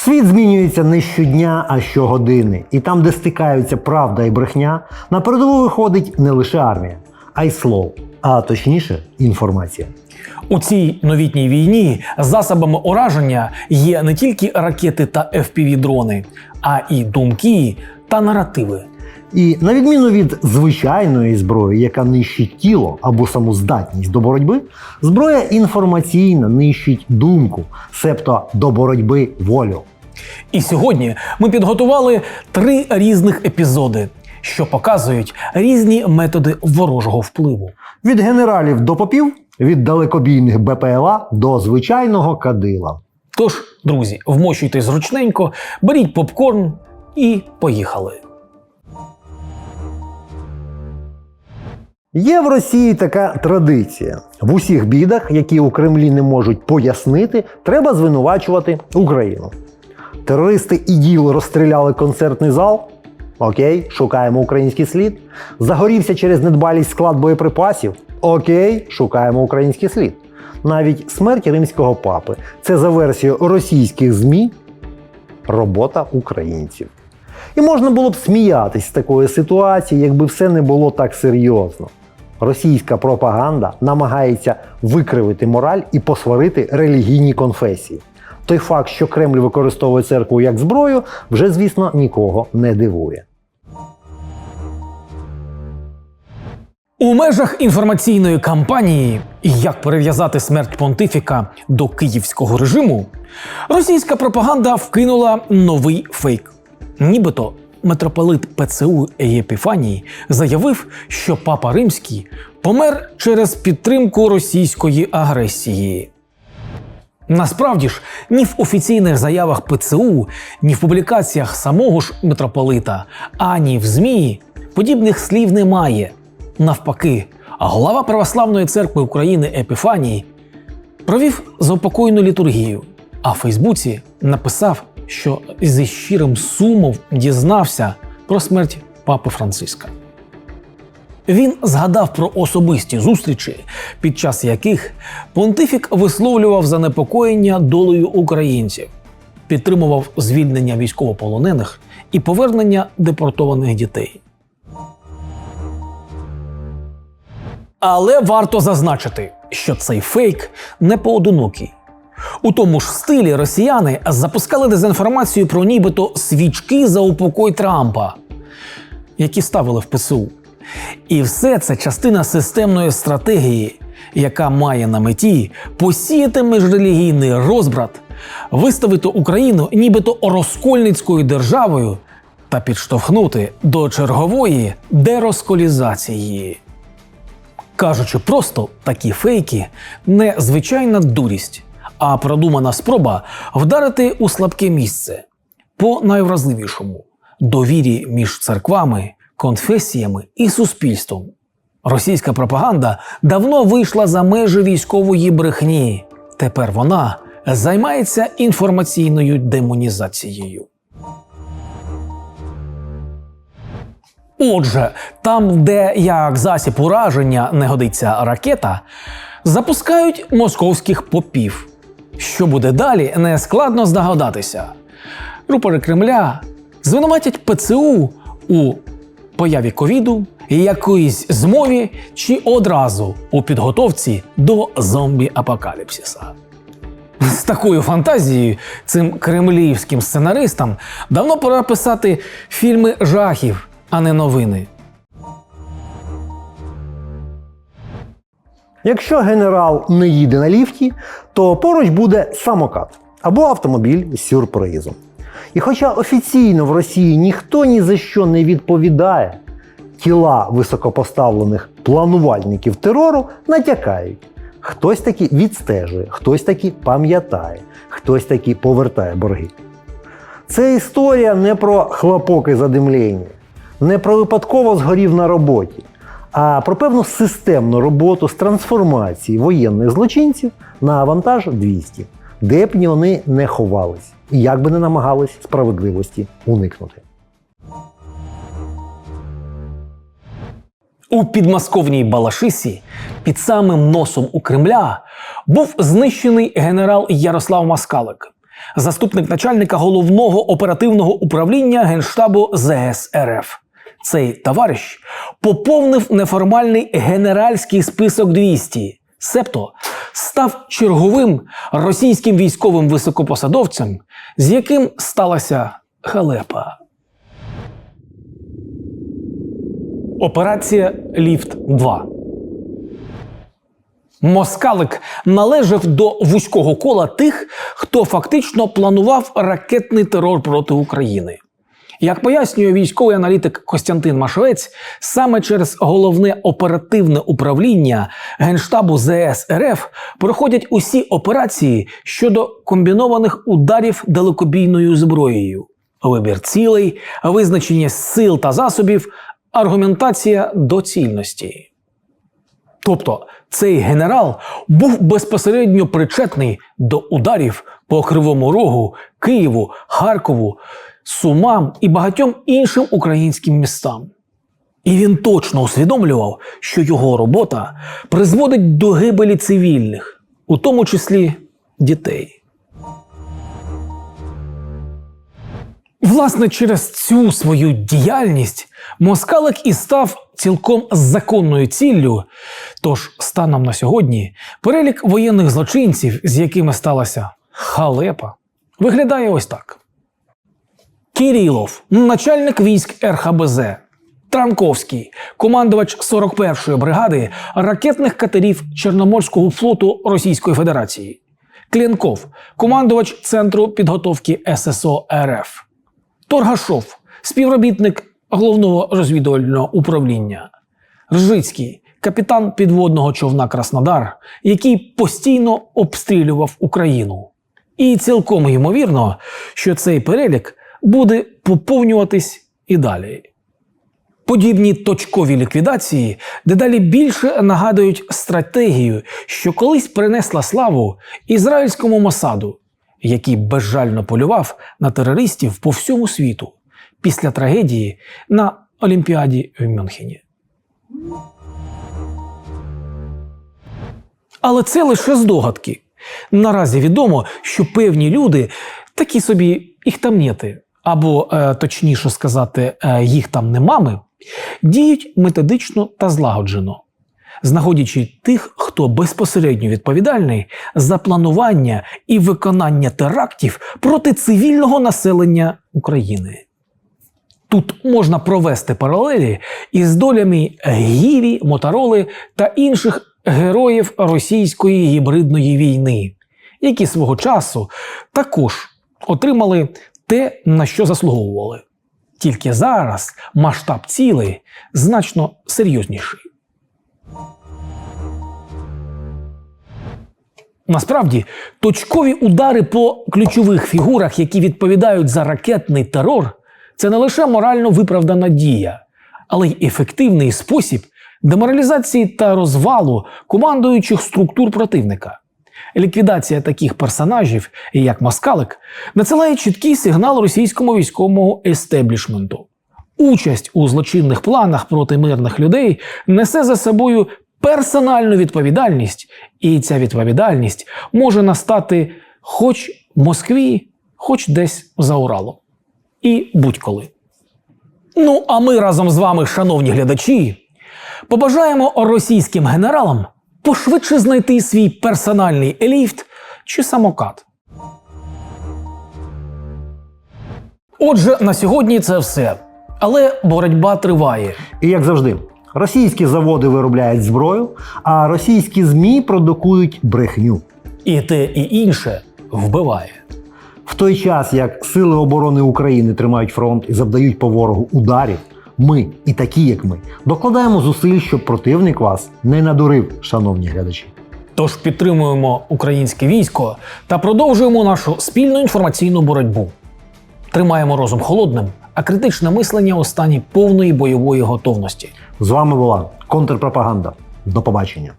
Світ змінюється не щодня, а щогодини. І там, де стикаються правда і брехня, на передову виходить не лише армія, а й слово, а точніше інформація. У цій новітній війні засобами ураження є не тільки ракети та FPV-дрони, а і думки та наративи. І на відміну від звичайної зброї, яка нищить тіло або саму здатність до боротьби, зброя інформаційна нищить думку, себто до боротьби волю. І сьогодні ми підготували три різних епізоди, що показують різні методи ворожого впливу. Від генералів до попів, від далекобійних БПЛА до звичайного кадила. Тож, друзі, вмощуйте зручненько, беріть попкорн і поїхали. Є в Росії така традиція: в усіх бідах, які у Кремлі не можуть пояснити, треба звинувачувати Україну. Терористи іділ розстріляли концертний зал. Окей, шукаємо український слід. Загорівся через недбалість склад боєприпасів. Окей, шукаємо український слід. Навіть смерть римського папи це за версією російських ЗМІ робота українців. І можна було б сміятись з такої ситуації, якби все не було так серйозно. Російська пропаганда намагається викривити мораль і посварити релігійні конфесії. Той факт, що Кремль використовує церкву як зброю, вже, звісно, нікого не дивує. У межах інформаційної кампанії як перев'язати смерть понтифіка до київського режиму, російська пропаганда вкинула новий фейк. Нібито митрополит ПЦУ Єпіфаній заявив, що папа римський помер через підтримку російської агресії. Насправді ж, ні в офіційних заявах ПЦУ, ні в публікаціях самого ж митрополита, ані в ЗМІ подібних слів немає. Навпаки, глава Православної церкви України Епіфаній провів заупокойну літургію, а в Фейсбуці написав, що зі щирим сумом дізнався про смерть папи Франциска. Він згадав про особисті зустрічі, під час яких понтифік висловлював занепокоєння долею українців, підтримував звільнення військовополонених і повернення депортованих дітей. Але варто зазначити, що цей фейк не поодинокий. У тому ж стилі росіяни запускали дезінформацію про нібито свічки за упокой Трампа, які ставили в ПСУ. І все це частина системної стратегії, яка має на меті посіяти міжрелігійний розбрат, виставити Україну нібито розкольницькою державою та підштовхнути до чергової деросколізації. Кажучи просто, такі фейки не звичайна дурість, а продумана спроба вдарити у слабке місце по найвразливішому довірі між церквами, конфесіями і суспільством. Російська пропаганда давно вийшла за межі військової брехні. Тепер вона займається інформаційною демонізацією. Отже, там, де як засіб ураження не годиться ракета, запускають московських попів. Що буде далі, не складно здогадатися. Рупори Кремля звинуватять ПЦУ у появі ковіду, якоїсь змові чи одразу у підготовці до зомбі-апокаліпсиса. З такою фантазією цим кремлівським сценаристам давно пора писати фільми жахів, а не новини. Якщо генерал не їде на ліфті, то поруч буде самокат або автомобіль з сюрпризом. І хоча офіційно в Росії ніхто ні за що не відповідає, тіла високопоставлених планувальників терору натякають. Хтось таки відстежує, хтось таки пам'ятає, хтось таки повертає борги. Це історія не про хлопок і задимлення, не про випадково згорів на роботі, а про певну системну роботу з трансформації воєнних злочинців на вантаж 200, де б вони не ховались і як би не намагались справедливості уникнути. У підмосковній Балашисі під самим носом у Кремля був знищений генерал Ярослав Маскалик, заступник начальника головного оперативного управління Генштабу ЗС РФ. Цей товариш поповнив неформальний генеральський список 200, себто став черговим російським військовим високопосадовцем, з яким сталася халепа. Операція Ліфт 2 Москалик належав до вузького кола тих, хто фактично планував ракетний терор проти України. Як пояснює військовий аналітик Костянтин Машовець, саме через головне оперативне управління Генштабу ЗС РФ проходять усі операції щодо комбінованих ударів далекобійною зброєю, вибір цілей, визначення сил та засобів, аргументація доцільності. Тобто цей генерал був безпосередньо причетний до ударів по Кривому Рогу, Києву, Харкову, Сумам і багатьом іншим українським містам. І він точно усвідомлював, що його робота призводить до гибелі цивільних, у тому числі дітей. Власне, через цю свою діяльність Москалик і став цілком законною ціллю. Тож, станом на сьогодні, перелік воєнних злочинців, з якими сталася халепа, виглядає ось так: Кирилов, начальник військ РХБЗ. Транковський, командувач 41-ї бригади ракетних катерів Чорноморського флоту Російської Федерації. Клєнков, командувач Центру підготовки ССО РФ. Торгашов, співробітник головного розвідувального управління. Ржицький, капітан підводного човна Краснодар, який постійно обстрілював Україну. І цілком ймовірно, що цей перелік буде поповнюватись і далі. Подібні точкові ліквідації дедалі більше нагадують стратегію, що колись принесла славу ізраїльському Мосаду, який безжально полював на терористів по всьому світу після трагедії на Олімпіаді в Мюнхені. Але це лише здогадки. Наразі відомо, що певні люди такі собі їх там нєти, або е, точніше сказати, е, їх там немами, діють методично та злагоджено, знаходячи тих, хто безпосередньо відповідальний за планування і виконання терактів проти цивільного населення України. Тут можна провести паралелі із долями Гіві, Мотороли та інших героїв російської гібридної війни, які свого часу також отримали те, на що заслуговували. Тільки зараз масштаб цілей значно серйозніший. Насправді, точкові удари по ключових фігурах, які відповідають за ракетний терор, це не лише морально виправдана дія, але й ефективний спосіб деморалізації та розвалу командуючих структур противника. Ліквідація таких персонажів, як Москалик, надсилає чіткий сигнал російському військовому естеблішменту. Участь у злочинних планах проти мирних людей несе за собою персональну відповідальність, і ця відповідальність може настати хоч в Москві, хоч десь за Уралом. І будь-коли. Ну, а ми разом з вами, шановні глядачі, побажаємо російським генералам пошвидше знайти свій персональний ліфт чи самокат. Отже, на сьогодні це все. Але боротьба триває. І як завжди, російські заводи виробляють зброю, а російські ЗМІ продукують брехню. І те, і інше вбиває. В той час, як Сили оборони України тримають фронт і завдають по ворогу ударів, ми і такі, як ми, докладаємо зусиль, щоб противник вас не надурив, шановні глядачі. Тож підтримуємо українське військо та продовжуємо нашу спільну інформаційну боротьбу. Тримаємо розум холодним, а критичне мислення у стані повної бойової готовності. З вами була контрпропаганда. До побачення.